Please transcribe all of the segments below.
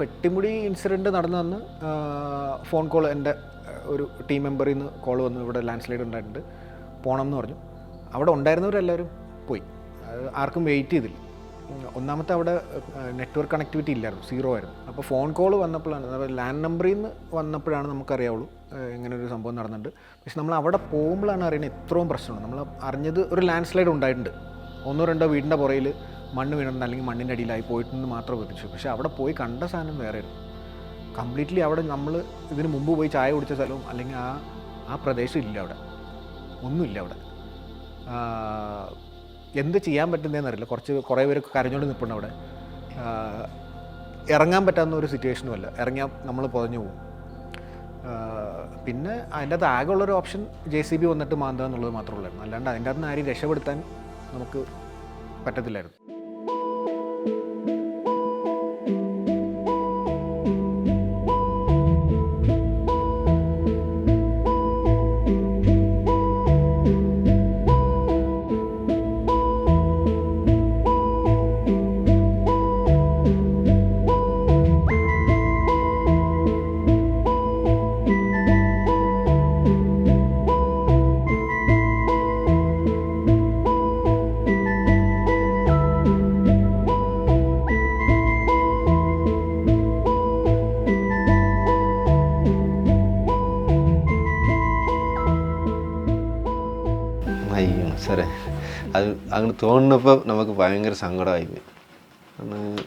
Pettimudi incident നടന്നതെന്ന് phone call എന്റെ ഒരു ടീം മെമ്പറിൽ നിന്ന് കോൾ വന്നു ഇവിടെ ലാൻഡ് സ്ലൈഡ് ഉണ്ടായിട്ടുണ്ട്. പോകണം എന്ന് പറഞ്ഞു. അവിടെ ഉണ്ടായിരുന്നവരെല്ലാവരും പോയി. ആർക്കും വെയിറ്റ് ചെയ്തില്ല. ഒന്നാമത്തെ അവിടെ നെറ്റ്വർക്ക് കണക്ടിവിറ്റി ഇല്ലായിരുന്നു സീറോ ആയിരുന്നു. അപ്പോൾ ഫോൺ കോൾ വന്നപ്പോഴാണ് ലാൻഡ് നമ്പറിൽ നിന്ന് വന്നപ്പോഴാണ് നമുക്കറിയാവുള്ളൂ ഇങ്ങനെ ഒരു സംഭവം നടന്നിട്ടുണ്ട്. പക്ഷെ നമ്മൾ അവിടെ പോകുമ്പോഴാണ് അറിയുന്നത് ഇത്രയും പ്രശ്നമാണ് നമ്മൾ അറിഞ്ഞത് ഒരു ലാൻഡ് സ്ലൈഡ് ഉണ്ടായിട്ടുണ്ട്. ഒന്നോ രണ്ടോ വീടിന്റെ പുറയിൽ മണ്ണ് വീണെന്ന് അല്ലെങ്കിൽ മണ്ണിന്റെ അടിയിലായി പോയിട്ടെന്ന് മാത്രമേ വിളിച്ചു പക്ഷേ അവിടെ പോയി കണ്ട സാധനം വേറെയായിരുന്നു കംപ്ലീറ്റ്ലി അവിടെ നമ്മൾ ഇതിന് മുമ്പ് പോയി ചായ കുടിച്ച സ്ഥലവും അല്ലെങ്കിൽ ആ ആ പ്രദേശം ഇല്ല അവിടെ. ഒന്നുമില്ല അവിടെ. എന്ത് ചെയ്യാൻ പറ്റുന്നതെന്ന് അറിയില്ല. കുറച്ച് കുറേ പേര് കരഞ്ഞോണ്ട് നിൽപ്പുണ്ട് അവിടെ. ഇറങ്ങാൻ പറ്റാവുന്ന ഒരു സിറ്റുവേഷനും അല്ല. ഇറങ്ങിയാൽ നമ്മൾ പുതഞ്ഞു പോകും. പിന്നെ അതിന്റെ അകത്ത് ആകെ ഉള്ളൊരു ഓപ്ഷൻ ജെ സി ബി വന്നിട്ട് മാന്തുക എന്നുള്ളത് മാത്രമേ ഉള്ളായിരുന്നു. അല്ലാണ്ട് അതിന്റെ അകത്ത് നിന്ന് ആരെയും രക്ഷപ്പെടുത്താൻ നമുക്ക് പറ്റത്തില്ലായിരുന്നു. ஐயோ சார் அது அங்கே தோணுனப்போ நமக்கு பயங்கர சங்கடம் ஆகி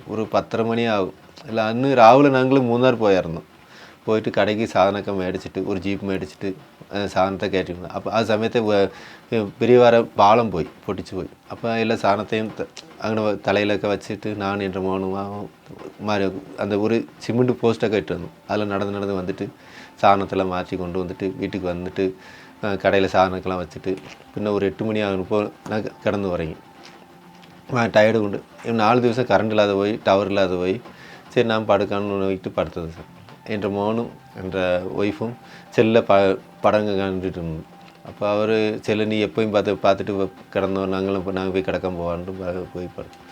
ஒரு பத்தரை மணி ஆகும் இல்லை அன்னு ராவில நாங்களும் மூணார் போயிருந்தோம் போயிட்டு கடைக்கு சாதனக்கை மேடிச்சிட்டு ஒரு ஜீப் மேடிச்சிட்டு சாதனத்தை கேட்டுக்கணும் அப்போ அது சமயத்தை பெரிய வர பாலம் போய் பொட்டிச்சு போய் அப்போ எல்லா சாதனத்தையும் அங்கே தலையிலக்க வச்சுட்டு நான் என்ற மௌனமாகவும் மாதிரி அந்த ஒரு சிமெண்ட் போஸ்ட்டை கட்டு வந்தோம் அதில் நடந்து நடந்து வந்துட்டு சாணத்தெல்லாம் மாற்றி கொண்டு வந்துட்டு வீட்டுக்கு வந்துட்டு கடையில் சாதனக்கெல்லாம் வச்சுட்டு பின்ன ஒரு எட்டு மணி ஆகும் போல் நான் கடந்து வரேங்க நான் டயர்டு உண்டு. நாலு திவசம் கரண்ட் இல்லாத போய் டவர் இல்லாத போய் சரி நான் படுக்கான்னு வைக்கிட்டு படுத்தது சார் என்ற மோனும் என்ற ஒய்ஃபும் செல்ல ப படங்க கண்டுட்டு இருந்தோம் அப்போ அவர் செல்லு நீ எப்போயும் பார்த்து பார்த்துட்டு கிடந்தோம். நாங்களும் நாங்கள் போய் கிடக்க போவான்ட்டு போய் படுத்தோம்.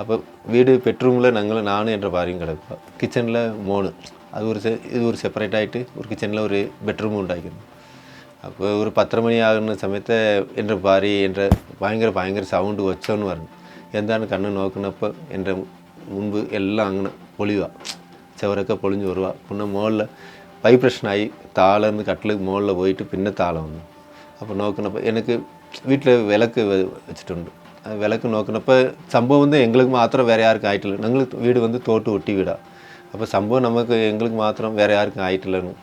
அப்போ வீடு பெட்ரூமில் நாங்களும் நானும் என்ற பாரியும் கிடப்போம். கிச்சனில் மோனு. அது ஒரு செ இது ஒரு செப்பரேட் ஆகிட்டு ஒரு கிச்சனில் ஒரு பெட்ரூம் உண்டாக்கிருந்தோம் അപ്പോൾ ഒരു പത്തര മണിയാകുന്ന സമയത്ത് എൻ്റെ ഭാര്യ എൻ്റെ ഭയങ്കര ഭയങ്കര സൗണ്ട് വെച്ചോന്ന് പറഞ്ഞു എന്താണ് കണ്ണ് നോക്കുന്നപ്പോൾ എൻ്റെ മുമ്പ് എല്ലാം അങ്ങനെ പൊളിയുക ചവരൊക്കെ പൊളിഞ്ഞു വരുക പിന്നെ മുകളിൽ വൈബ്രേഷനായി താളന്ന് കട്ടിൽ മുകളിൽ പോയിട്ട് പിന്നെ താളം വന്നു അപ്പോൾ നോക്കിനപ്പോൾ എനിക്ക് വീട്ടിൽ വിലക്ക് വെച്ചിട്ടുണ്ട് വിലക്ക് നോക്കിനപ്പോൾ സംഭവം வந்து எங்களுக்கு மாத்திரம் வேறு யாருக்கும் ஆயிட்டில்லை ഞങ്ങൾ വീട് வந்து തോട്ട് ഒട്ടി വീടാ അപ്പോൾ സംഭവം നമുക്ക് എങ്ങൾക്ക് മാത്രം വേറെ ആർക്കും ആയിട്ടില്ലെന്ന്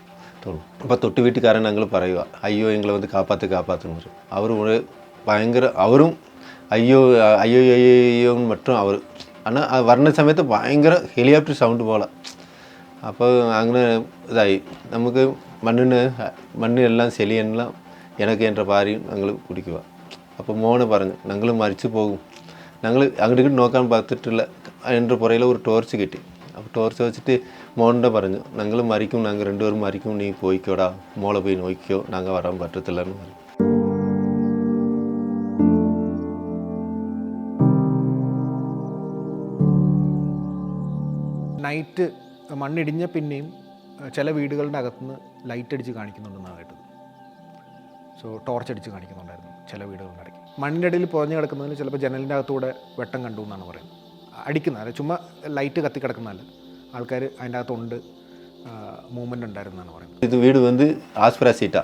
തോന്നും അപ്പോൾ തൊട്ട് വീട്ടുകാരൻ ഞങ്ങൾ പറയുക അയ്യോ എങ്ങളെ വന്ന് കാപ്പാത്ത് കാപ്പാത്തുന്ന് പറയും അവർ ഒരു ഭയങ്കര അവരും അയ്യോ അയ്യോ അയ്യോ അയ്യോ മറ്റും അവർ ஆனால் அது வர்ண സമയത്ത് ഭയങ്കര ഹെലികോപ്റ്റർ സൗണ്ട് പോലെ അപ്പോൾ അങ്ങനെ ഇതായി നമുക്ക് മണ്ണിന് മണ്ണിനെല്ലാം ചെളിയെല്ലാം എനിക്ക് എൻ്റെ ഭാര്യയും ഞങ്ങൾ കുടിക്കുക അപ്പോൾ മോന് പറഞ്ഞു ഞങ്ങൾ മരിച്ചു പോകും ഞങ്ങൾ അങ്ങോട്ട് ഇങ്ങോട്ട് നോക്കാൻ പറ്റിട്ടില്ല എൻ്റെ പുറയിൽ ഒരു ടോർച്ച് അപ്പോൾ ടോർച്ച് വെച്ചിട്ട് മോന്റെ പറഞ്ഞു ഞങ്ങൾ മരിക്കും ഞങ്ങൾ രണ്ടുപേരും മരിക്കും നീ പോയിക്കോടാ മോളെ പോയി നോക്കിക്കോ ഞങ്ങൾ വരാൻ പറ്റത്തില്ലെന്ന് പറഞ്ഞു. നൈറ്റ് മണ്ണിടിഞ്ഞ പിന്നെയും ചില വീടുകളുടെ അകത്തുനിന്ന് ലൈറ്റ് അടിച്ച് കാണിക്കുന്നുണ്ടെന്നാണ് കേട്ടത്. സോ ടോർച്ച് അടിച്ച് കാണിക്കുന്നുണ്ടായിരുന്നു ചില വീടുകളുടെ ഇടയ്ക്ക്. മണ്ണിന്റെ ഇടയിൽ പുറഞ്ഞു കിടക്കുന്നതിന് ചിലപ്പോൾ ജനലിന്റെ അകത്തൂടെ വെട്ടം കണ്ടു എന്നാണ് പറയുന്നത്. അടിക്കുന്ന അതായത് ചുമ്മാ ലൈറ്റ് കത്തി കിടക്കുന്നതല്ല ആൾക്കാർ അതിൻ്റെ അകത്തുണ്ട് മൂവ്മെൻ്റ് ഉണ്ടായിരുന്നാണ് പറയുന്നത് ഇത് വീട് வந்து ஆஸ்பிரா சீட்டா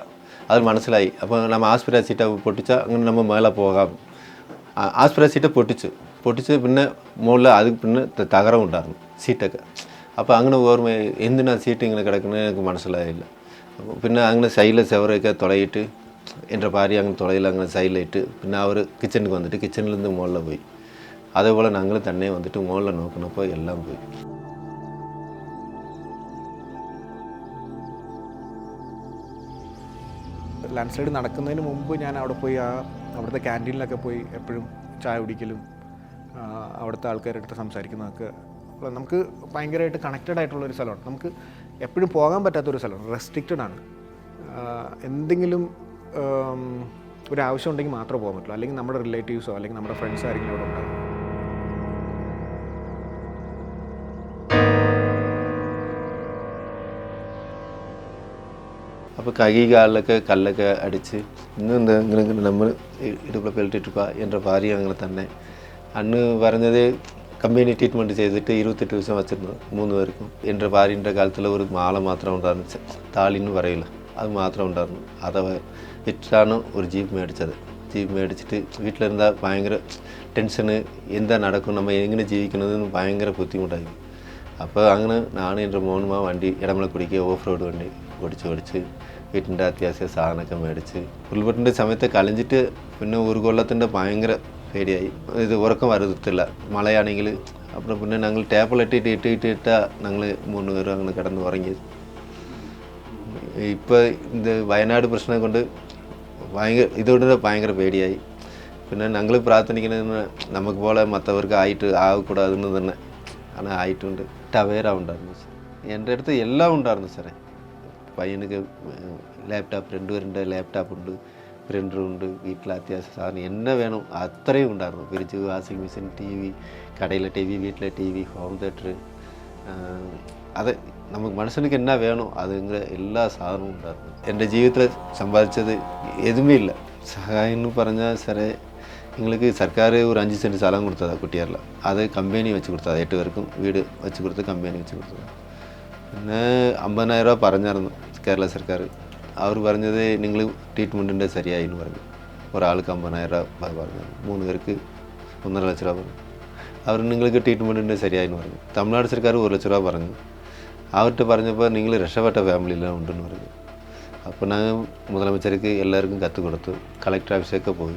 அது മനസ്സിലായി അപ്പോൾ நம்ம ஆஸ்பிரா சீட்டை പൊട്ടിച്ചാൽ അങ്ങനെ നമ്മൾ മേലെ പോകാം ആ- ആസ്പിര സീറ്റ് പൊട്ടിച്ചു പൊട്ടിച്ച് പിന്നെ മുകളിൽ അത് പിന്നെ ത- തകരം ഉണ്ടായിരുന്നു സീറ്റൊക്കെ അപ്പോൾ അങ്ങനെ ഓർമ്മ എന്തിനാ സീറ്റ് ഇങ്ങനെ കിടക്കുന്നത് എനിക്ക് മനസ്സിലായില്ല അപ്പോൾ പിന്നെ അങ്ങനെ സൈഡിലെ സെവറൊക്കെ തുളയിട്ട് എൻ്റെ ഭാര്യ അങ്ങനെ തുളയിൽ അങ്ങനെ സൈഡിലിട്ട് പിന്നെ അവർ കിച്ചണിക്ക് വന്നിട്ട് കിച്ചണിൽ അതേപോലെ ഞങ്ങൾ തന്നെ വന്നിട്ട് മുകളിൽ നോക്കുന്നപ്പോൾ എല്ലാം പോയി. ലാൻഡ് സ്ലൈഡ് നടക്കുന്നതിന് മുമ്പ് ഞാൻ അവിടെ പോയി ആ അവിടുത്തെ ക്യാന്റീനിലൊക്കെ പോയി എപ്പോഴും ചായ കുടിക്കലും അവിടുത്തെ ആൾക്കാരുടെ അടുത്ത് സംസാരിക്കുന്നതൊക്കെ നമുക്ക് ഭയങ്കരമായിട്ട് കണക്റ്റഡ് ആയിട്ടുള്ള ഒരു സ്ഥലമാണ്. നമുക്ക് എപ്പോഴും പോകാൻ പറ്റാത്തൊരു സ്ഥലമാണ്. റെസ്ട്രിക്റ്റഡ് ആണ്. എന്തെങ്കിലും ഒരു ആവശ്യം ഉണ്ടെങ്കിൽ മാത്രമേ പോകാൻ പറ്റുള്ളൂ. അല്ലെങ്കിൽ നമ്മുടെ റിലേറ്റീവ്സോ അല്ലെങ്കിൽ നമ്മുടെ ഫ്രണ്ട്സ് ആരെങ്കിലും അവിടെ ഉണ്ടാകും അപ്പോൾ കല്ലൊക്കെ അടിച്ച് ഇന്ന് എന്താ ഇങ്ങനെ ഇങ്ങനെ നമ്മൾ ഇടുപ്പിൽ പെൽറ്റിട്ടിപ്പ എന്റെ ഭാര്യ അങ്ങനെ തന്നെ. അന്ന് പറഞ്ഞത് കമ്പനി ട്രീറ്റ്മെന്റ് ചെയ്തിട്ട് ഇരുപത്തെട്ട് ദിവസം വച്ചിരുന്നു മൂന്ന് പേർക്കും. എന്റെ ഭാര്യന്റെ കാലത്തിൽ ഒരു മാല മാത്രം ഉണ്ടായിരുന്നു താളിന്ന് പറയില്ല. അത് മാത്രം ഉണ്ടായിരുന്നു. അത് വിറ്റാണ് ഒരു ജീപ്പ് മേടിച്ചത്. ജീപ്പ് മേടിച്ചിട്ട് വീട്ടിലിരുന്നാൽ ഭയങ്കര ടെൻഷന് എന്താ നടക്കും നമ്മൾ എങ്ങനെ ജീവിക്കുന്നതെന്ന് ഭയങ്കര ബുദ്ധിമുട്ടായി. അപ്പോൾ അങ്ങനെ നാണ് എന്റെ മോനുമാ വണ്ടി ഇടമലക്കുടിക്ക് ഓഫ് റോഡ് വണ്ടി ഓടിച്ച് ഓടിച്ച് വീട്ടിന്റെ അത്യാവശ്യ സാധനമൊക്കെ മേടിച്ച് ഉരുൾപൊട്ടിന്റെ സമയത്ത് കളിഞ്ഞിട്ട് പിന്നെ ഉരുകൊള്ളത്തിന്റെ ഭയങ്കര പേടിയായി. ഇത് ഉറക്കം വരത്തില്ല. മഴയാണെങ്കിൽ അപ്പം പിന്നെ ഞങ്ങൾ ടേബിൾ ഇട്ടിട്ട് ഇട്ട് ഇട്ട് ഇട്ടാൽ ഞങ്ങൾ മൂന്ന് പേരും അങ്ങനെ കിടന്ന് ഉറങ്ങിയത് ഇപ്പോൾ ഇത് വയനാട് പ്രശ്നം കൊണ്ട് ഭയങ്കര ഇതുകൊണ്ട് ഭയങ്കര പേടിയായി. പിന്നെ ഞങ്ങൾ പ്രാർത്ഥിക്കണമെന്ന് നമുക്ക് പോലെ മറ്റവർക്ക് ആയിട്ട് ആകക്കൂടാതെന്ന് തന്നെ. ആണ് ആയിട്ടുണ്ട്. ടവേര ഉണ്ടായിരുന്നു സാർ എന്റെ അടുത്ത് എല്ലാം ഉണ്ടായിരുന്നു സാറേ. பையனுக்கு ലാപ്ടോപ്പ് ரெண்டு ரெண்டு லேப்டாப் உண்டு பிரிண்டர் உண்டு வீட்டில் அத்தியாவசிய சாதனம் என்ன வேணும் அத்தனையும் உண்டாடணும் ஃப்ரிட்ஜு வாஷிங் കടയിലെ டிவி கடையில் டிவி வீட்டில் டிவி ஹோம் தேட்ரு അത് നമുക്ക് മനുഷ്യനൊക്കെ എന്നാ വേണോ അതുങ്ങ എല്ലാ സാധനവും ഉണ്ടായിരുന്നു. എന്റെ ജീവിതത്തിൽ സമ്പാദിച്ചത് എതുമേ ഇല്ല. സഹായം എന്ന് പറഞ്ഞാൽ സാറേ നിങ്ങൾക്ക് സർക്കാർ ഒരു അഞ്ച് സെന്റ് സ്ഥലം കൊടുത്തതാ കുട്ടിയാറിൽ അത് കമ്പനി വെച്ച് കൊടുത്തതാ എട്ട് പേർക്കും വീട് വെച്ച് കൊടുത്ത് കമ്പനി വെച്ച് കൊടുത്തതാ. പിന്നെ അമ്പതിനായിരം രൂപ പറഞ്ഞായിരുന്നു. കേരള സർക്കാർ അവർ പറഞ്ഞത് നിങ്ങൾ ട്രീറ്റ്മെന്റിന്റെ ശരിയായി എന്ന് പറഞ്ഞു. ഒരാൾക്ക് അമ്പതിനായിരം രൂപ പറഞ്ഞു. മൂന്ന് പേർക്ക് ഒന്നര ലക്ഷം രൂപ പറഞ്ഞു. അവർ നിങ്ങൾക്ക് ട്രീറ്റ്മെന്റിന്റെ ശരിയായി എന്ന് പറഞ്ഞു. തമിഴ്നാട് സർക്കാർ ഒരു ലക്ഷം രൂപ പറഞ്ഞു. അവരുടെ പറഞ്ഞപ്പോൾ നിങ്ങൾ രക്ഷപ്പെട്ട ഫാമിലിയെല്ലാം ഉണ്ടെന്ന് പറഞ്ഞു. അപ്പോൾ ഞാൻ മുതലമിച്ചർക്ക് എല്ലാവർക്കും കത്ത് കൊടുത്തു. കളക്ടർ ഓഫീസൊക്കെ പോയി.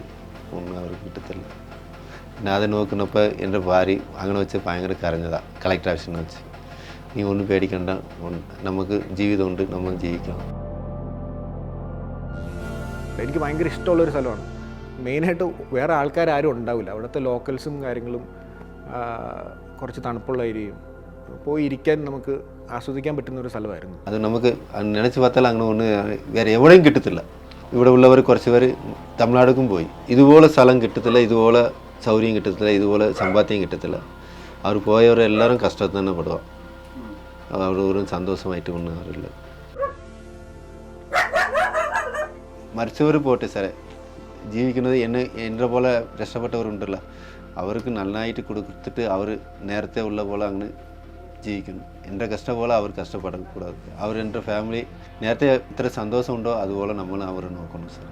ഒന്നും അവർക്ക് കിട്ടത്തില്ല. ഞാൻ അത് നോക്കുന്നപ്പോൾ എന്റെ ഭാര്യ അങ്ങനെ വെച്ച് ഭയങ്കര കരഞ്ഞതാണ് കളക്ടർ ഓഫീസിനെ വെച്ച്. നീ ഒന്നും പേടിക്കണ്ട. നമുക്ക് ജീവിതമുണ്ട് നമ്മൾ ജീവിക്കാം എനിക്ക് ഭയങ്കര ഇഷ്ടമുള്ളൊരു സ്ഥലമാണ്. മെയിനായിട്ട് വേറെ ആൾക്കാരും ഉണ്ടാവില്ല. അവിടുത്തെ ലോക്കൽസും കാര്യങ്ങളും കുറച്ച് തണുപ്പുള്ള ഏരിയയും പോയി ഇരിക്കാൻ നമുക്ക് ആസ്വദിക്കാൻ പറ്റുന്ന ഒരു സ്ഥലമായിരുന്നു. അത് നമുക്ക് നിനച്ച് പത്താൽ അങ്ങനെ ഒന്ന് വേറെ എവിടെയും കിട്ടത്തില്ല. ഇവിടെ ഉള്ളവർ കുറച്ച് പേര് തമിഴ്നാടുക്കും പോയി. ഇതുപോലെ സ്ഥലം കിട്ടത്തില്ല ഇതുപോലെ സൗകര്യം കിട്ടത്തില്ല ഇതുപോലെ സമ്പാദ്യം കിട്ടത്തില്ല. അവർ പോയവരെല്ലാവരും കഷ്ടത്തിൽ തന്നെ പെടുക அவரோரும் സന്തോഷമായിട്ട് ஒன்றும் அவரில் മരിച്ചവർ പോട്ടെ സാറേ. ജീവിക്കുന്നത് എന്നെ എന്റെ പോലെ രക്ഷപ്പെട്ടവരുണ്ടല്ലോ. അവർക്ക് നന്നായിട്ട് കൊടുത്തിട്ട് അവർ നേരത്തെ ഉള്ള പോലെ അങ്ങനെ ജീവിക്കുന്നു. എന്റെ കഷ്ടം പോലെ അവർ കഷ്ടപ്പെടക്കൂടാതെ അവർ എന്റെ ഫാമിലി നേരത്തെ ഇത്ര സന്തോഷമുണ്ടോ അതുപോലെ നമ്മൾ അവർ നോക്കണം സാർ